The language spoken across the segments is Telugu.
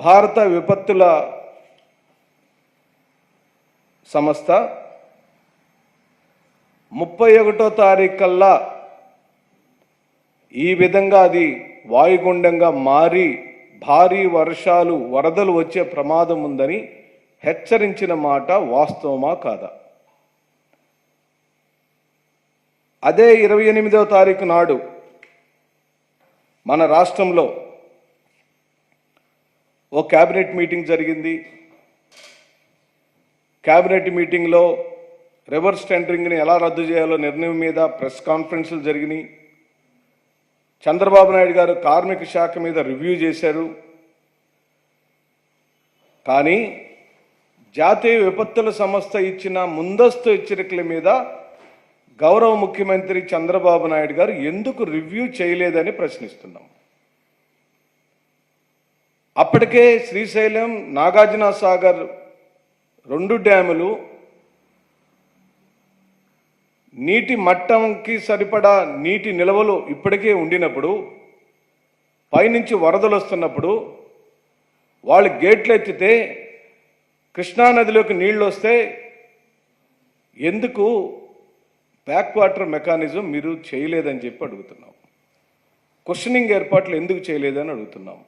భారత విపత్తుల సంస్థ ముప్పై ఒకటో తారీఖు కల్లా ఈ విధంగా అది వాయుగుండంగా మారి భారీ వర్షాలు వరదలు వచ్చే ప్రమాదం ఉందని హెచ్చరించిన మాట వాస్తవమా కాదా? అదే ఇరవై ఎనిమిదవ తారీఖు నాడు మన రాష్ట్రంలో ఓ క్యాబినెట్ మీటింగ్ జరిగింది. క్యాబినెట్ మీటింగ్లో రివర్స్ టెండరింగ్ని ఎలా రద్దు చేయాలో నిర్ణయం మీద ప్రెస్ కాన్ఫరెన్స్లు జరిగినాయి. చంద్రబాబు నాయుడు గారు కార్మిక శాఖ మీద రివ్యూ చేశారు. కానీ జాతీయ విపత్తుల సంస్థ ఇచ్చిన ముందస్తు హెచ్చరికల మీద గౌరవ ముఖ్యమంత్రి చంద్రబాబు నాయుడు గారు ఎందుకు రివ్యూ చేయలేదని ప్రశ్నిస్తున్నాం. అప్పటికే శ్రీశైలం నాగార్జున సాగర్ రెండు డ్యాములు నీటి మట్టంకి సరిపడా నీటి నిల్వలు ఇప్పటికే ఉండినప్పుడు పైనుంచి వరదలు వస్తున్నప్పుడు వాళ్ళు గేట్లు ఎత్తితే కృష్ణానదిలోకి నీళ్ళు వస్తే ఎందుకు బ్యాక్ వాటర్ మెకానిజం మీరు చేయలేదని చెప్పి అడుగుతున్నాం. క్వశ్చనింగ్ ఏర్పాట్లు ఎందుకు చేయలేదని అడుగుతున్నాం.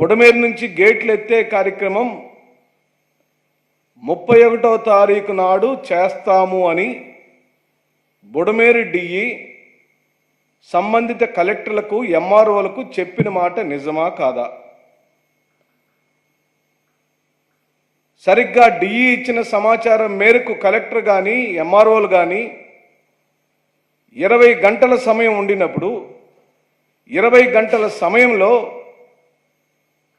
బుడమేరు నుంచి గేట్లు ఎత్తే కార్యక్రమం ముప్పై ఒకటవ తారీఖు నాడు చేస్తాము అని బుడమేరు డిఈ సంబంధిత కలెక్టర్లకు ఎంఆర్ఓలకు చెప్పిన మాట నిజమా కాదా? సరిగ్గా డిఈ ఇచ్చిన సమాచారం మేరకు కలెక్టర్ కానీ ఎంఆర్ఓలు కానీ ఇరవై గంటల సమయం ఉండినప్పుడు ఇరవై గంటల సమయంలో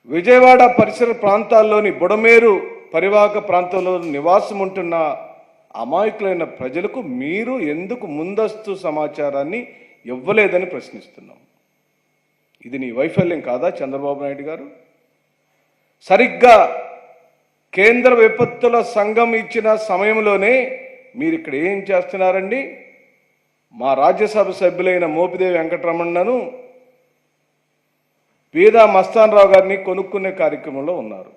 విజయవాడ పరిసర ప్రాంతాల్లోని బుడమేరు పరివాహక ప్రాంతంలో నివాసం ఉంటున్న అమాయకులైన ప్రజలకు మీరు ఎందుకు ముందస్తు సమాచారాన్ని ఇవ్వలేదని ప్రశ్నిస్తున్నాం. ఇది నీ వైఫల్యం కాదా చంద్రబాబు నాయుడు గారు? సరిగ్గా కేంద్ర విపత్తుల సంఘం ఇచ్చిన సమయంలోనే మీరు ఇక్కడ ఏం చేస్తున్నారండి? మా రాజ్యసభ సభ్యులైన మోపిదేవి వెంకటరమణను పీదా మస్తాన్ రావు గారిని కొనుక్కునే కార్యక్రమంలో ఉన్నారు.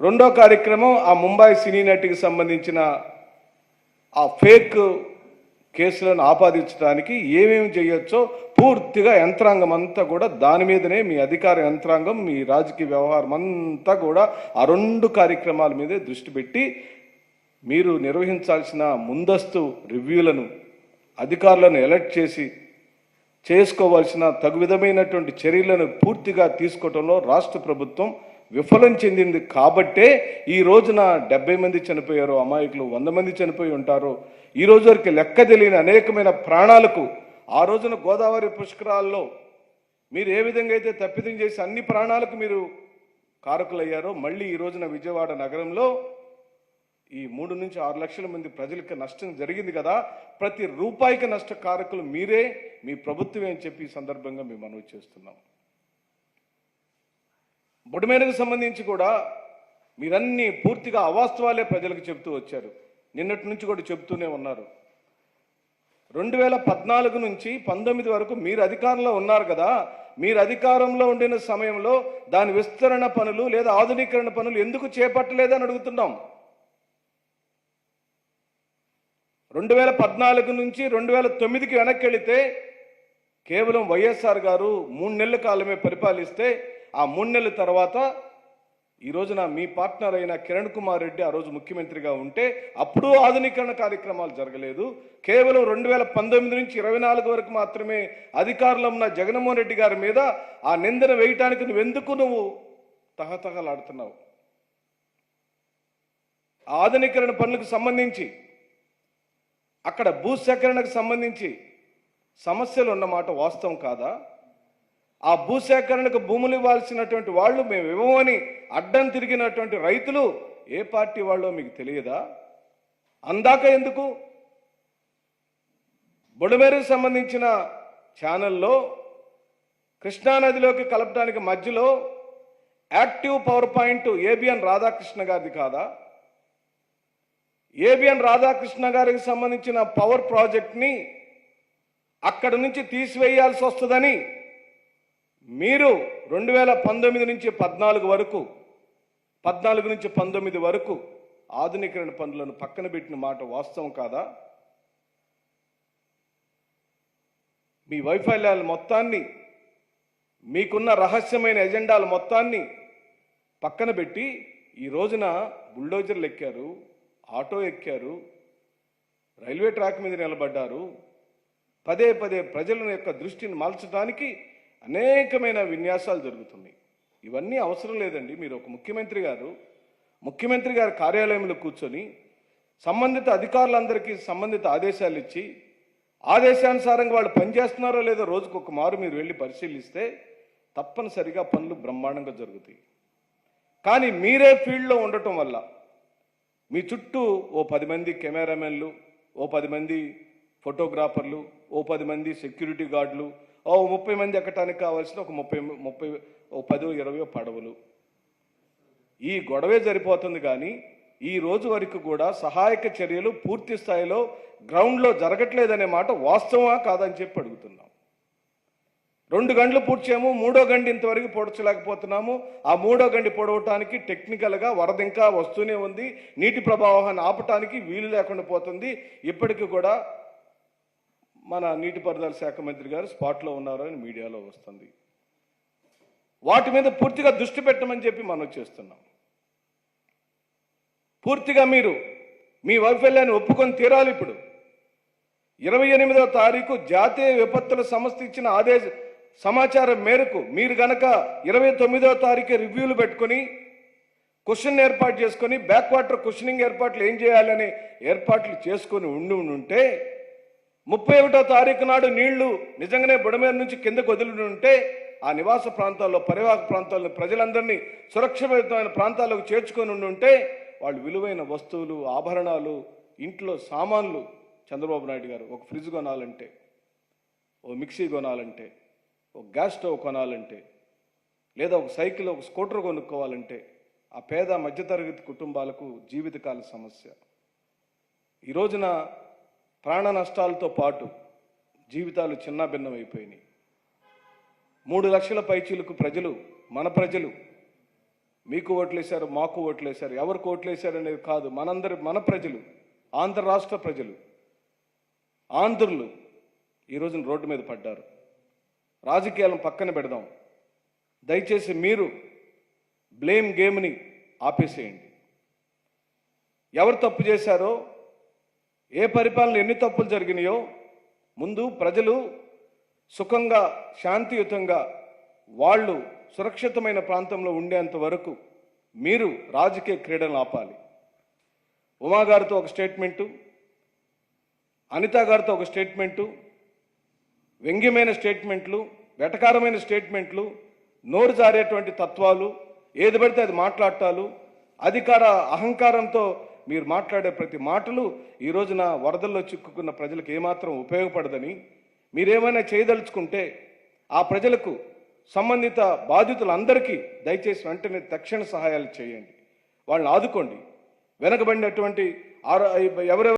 రెండో కార్యక్రమం ఆ ముంబై సినీ నటికి సంబంధించిన ఆ ఫేక్ కేసులను ఆపాదించడానికి ఏమేమి చేయొచ్చో పూర్తిగా యంత్రాంగం అంతా కూడా దాని మీదనే మీ అధికార యంత్రాంగం మీ రాజకీయ వ్యవహారం అంతా కూడా ఆ రెండు కార్యక్రమాల మీదే దృష్టి పెట్టి మీరు నిర్వహించాల్సిన ముందస్తు రివ్యూలను అధికారులను ఎలర్ట్ చేసి చేసుకోవాల్సిన తగు విధమైనటువంటి చర్యలను పూర్తిగా తీసుకోవడంలో రాష్ట్ర ప్రభుత్వం విఫలం చెందింది కాబట్టే ఈ రోజున డెబ్బై మంది చనిపోయారు అమాయకులు వంద మంది చనిపోయి ఉంటారు. ఈ రోజు వరకు లెక్క తెలియని అనేకమైన ప్రాణాలకు ఆ రోజున గోదావరి పుష్కరాల్లో మీరు ఏ విధంగా అయితే తప్పిదం చేసి అన్ని ప్రాణాలకు మీరు కారకులయ్యారో మళ్ళీ ఈ రోజున విజయవాడ నగరంలో ఈ మూడు నుంచి ఆరు లక్షల మంది ప్రజలకు నష్టం జరిగింది కదా ప్రతి రూపాయికి నష్ట కారకులు మీరే మీ ప్రభుత్వమే అని చెప్పి ఈ సందర్భంగా మేము మనవి చేస్తున్నాం. బుడమేరకు సంబంధించి కూడా మీరన్నీ పూర్తిగా అవాస్తవాలే ప్రజలకు చెబుతూ వచ్చారు. నిన్నటి నుంచి కూడా చెబుతూనే ఉన్నారు. రెండు వేల పద్నాలుగు నుంచి పంతొమ్మిది వరకు మీరు అధికారంలో ఉన్నారు కదా మీరు అధికారంలో ఉండిన సమయంలో దాని విస్తరణ పనులు లేదా ఆధునీకరణ పనులు ఎందుకు చేపట్టలేదని అడుగుతున్నాం. రెండు వేల పద్నాలుగు నుంచి రెండు వేల తొమ్మిదికి వెనక్కి వెళితే కేవలం వైఎస్ఆర్ గారు మూడు నెలల కాలమే పరిపాలిస్తే ఆ మూడు నెలల తర్వాత ఈ రోజున మీ పార్ట్నర్ అయిన కిరణ్ కుమార్ రెడ్డి ఆ రోజు ముఖ్యమంత్రిగా ఉంటే అప్పుడు ఆధునీకరణ కార్యక్రమాలు జరగలేదు. కేవలం రెండు వేల పంతొమ్మిది నుంచి ఇరవై నాలుగు వరకు మాత్రమే అధికారంలో ఉన్న జగన్మోహన్ రెడ్డి గారి మీద ఆ నిందన వేయటానికి నువ్వెందుకు నువ్వు తహతహలాడుతున్నావు? ఆధునీకరణ పనులకు సంబంధించి అక్కడ భూసేకరణకు సంబంధించి సమస్యలు ఉన్నమాట వాస్తవం కాదా? ఆ భూసేకరణకు భూములు ఇవ్వాల్సినటువంటి వాళ్ళు మేము ఇవ్వమని అడ్డం తిరిగినటువంటి రైతులు ఏ పార్టీ వాళ్ళో మీకు తెలియదా? అందాక ఎందుకు? బుడమేరుకు సంబంధించిన ఛానల్లో కృష్ణానదిలోకి కలపడానికి మధ్యలో active power point ABN Radhakrishna గారిది కాదా? ఏబిఎన్ రాధాకృష్ణ గారికి సంబంధించిన పవర్ ప్రాజెక్ట్ని అక్కడి నుంచి తీసివేయాల్సి వస్తుందని మీరు రెండు వేల పంతొమ్మిది నుంచి పద్నాలుగు వరకు పద్నాలుగు నుంచి పంతొమ్మిది వరకు ఆధునీకరణ పనులను పక్కన పెట్టిన మాట వాస్తవం కాదా? మీ వైఫల్యాల మొత్తాన్ని మీకున్న రహస్యమైన ఎజెండాల మొత్తాన్ని పక్కన పెట్టి ఈ రోజున బుల్డోజర్లు ఎక్కారు. ఆటో ఎక్కారు రైల్వే ట్రాక్ మీద నిలబడ్డారు. పదే పదే ప్రజల యొక్క దృష్టిని మలచడానికి అనేకమైన విన్యాసాలు జరుగుతున్నాయి. ఇవన్నీ అవసరం లేదండి. మీరు ఒక ముఖ్యమంత్రి గారు ముఖ్యమంత్రి గారి కార్యాలయంలో కూర్చొని సంబంధిత అధికారులందరికీ సంబంధిత ఆదేశాలు ఇచ్చి ఆదేశానుసారంగా వాళ్ళు పనిచేస్తున్నారో లేదో రోజుకు ఒక మారు మీరు వెళ్ళి పరిశీలిస్తే తప్పనిసరిగా పనులు బ్రహ్మాండంగా జరుగుతాయి. కానీ మీరే ఫీల్డ్లో ఉండటం వల్ల మీ చుట్టూ ఓ పది మంది కెమెరామెన్లు ఓ పది మంది ఫోటోగ్రాఫర్లు ఓ పది మంది సెక్యూరిటీ గార్డులు ఓ ముప్పై మంది ఎక్కటానికి కావాల్సిన ఒక ముప్పై ముప్పై ఓ పదో ఇరవయో పడవలు. ఈ గొడవే సరిపోతుంది కానీ ఈ రోజు వరకు కూడా సహాయక చర్యలు పూర్తి స్థాయిలో గ్రౌండ్లో జరగట్లేదనే మాట వాస్తవమా కాదని చెప్పి అడుగుతున్నాం. రెండు గంటలు పూడ్చాము మూడో గంట ఇంతవరకు పొడచలేకపోతున్నాము. ఆ మూడో గంట పొడవటానికి టెక్నికల్గా వరద ఇంకా వస్తూనే ఉంది. నీటి ప్రభావాన్ని ఆపటానికి వీలు లేకుండా పోతుంది. ఇప్పటికీ కూడా మన నీటిపారుదల శాఖ మంత్రి గారు స్పాట్లో ఉన్నారు అని మీడియాలో వస్తుంది. వాటి మీద పూర్తిగా దృష్టి పెట్టమని చెప్పి మనం చేస్తున్నాం. పూర్తిగా మీరు మీ వైఫల్యాన్ని ఒప్పుకొని తీరాలి ఇప్పుడు. ఇరవై ఎనిమిదవ తారీఖు జాతీయ విపత్తుల సంస్థ ఇచ్చిన ఆదేశం సమాచారం మేరకు మీరు గనక ఇరవై తొమ్మిదవ తారీఖు రివ్యూలు పెట్టుకొని క్వశ్చన్ ఏర్పాటు చేసుకొని బ్యాక్ వాటర్ క్వశ్చనింగ్ ఏర్పాట్లు ఏం చేయాలని ఏర్పాట్లు చేసుకొని ఉండి ఉంటే ముప్పై ఒకటో తారీఖు నాడు నీళ్ళు నిజంగానే బుడమేర నుంచి కిందకు వదిలి ఉంటే ఆ నివాస ప్రాంతాల్లో పరివాహక ప్రాంతాల్లో ప్రజలందరినీ సురక్షితమైన ప్రాంతాలకు చేర్చుకొని ఉండి ఉంటే వాళ్ళు విలువైన వస్తువులు ఆభరణాలు ఇంట్లో సామాన్లు చంద్రబాబు నాయుడు గారు ఒక ఫ్రిడ్జ్ కొనాలంటే ఓ మిక్సీ కొనాలంటే ఒక గ్యాస్ స్టవ్ కొనాలంటే లేదా ఒక సైకిల్ ఒక స్కూటర్ కొనుక్కోవాలంటే ఆ పేద మధ్యతరగతి కుటుంబాలకు జీవితకాల సమస్య. ఈ రోజున ప్రాణ నష్టాలతో పాటు జీవితాలు చిన్న భిన్నమైపోయినాయి మూడు లక్షల పైచీలకు ప్రజలు మన ప్రజలు మీకు ఓట్లేశారు మాకు ఓట్లేశారు ఎవరికి ఓట్లేశారు అనేది కాదు మనందరి మన ప్రజలు ఆంధ్ర రాష్ట్ర ప్రజలు ఆంధ్రులు ఈ రోజున రోడ్డు మీద పడ్డారు. రాజకీయాలను పక్కన పెడదాం. దయచేసి మీరు బ్లేమ్ గేమ్ని ఆపేసేయండి. ఎవరు తప్పు చేశారో ఏ పరిపాలన ఎన్ని తప్పులు జరిగినాయో ముందు ప్రజలు సుఖంగా శాంతియుతంగా వాళ్ళు సురక్షితమైన ప్రాంతంలో ఉండేంత వరకు మీరు రాజకీయ క్రీడలను ఆపాలి. ఉమా గారితో ఒక స్టేట్మెంటు అనితా గారితో ఒక స్టేట్మెంటు వ్యంగ్యమైన స్టేట్మెంట్లు వెటకారమైన స్టేట్మెంట్లు నోరు జారేటువంటి తత్వాలు ఏది పడితే అది మాట్లాడటాలు అధికార అహంకారంతో మీరు మాట్లాడే ప్రతి మాటలు ఈ రోజున వరదల్లో చిక్కుకున్న ప్రజలకు ఏమాత్రం ఉపయోగపడదని మీరేమైనా చేయదలుచుకుంటే ఆ ప్రజలకు సంబంధిత బాధితులందరికీ దయచేసి వెంటనే తక్షణ సహాయాలు చేయండి. వాళ్ళని ఆదుకోండి. వెనకబడినటువంటి ఆరో ఎవరెవరు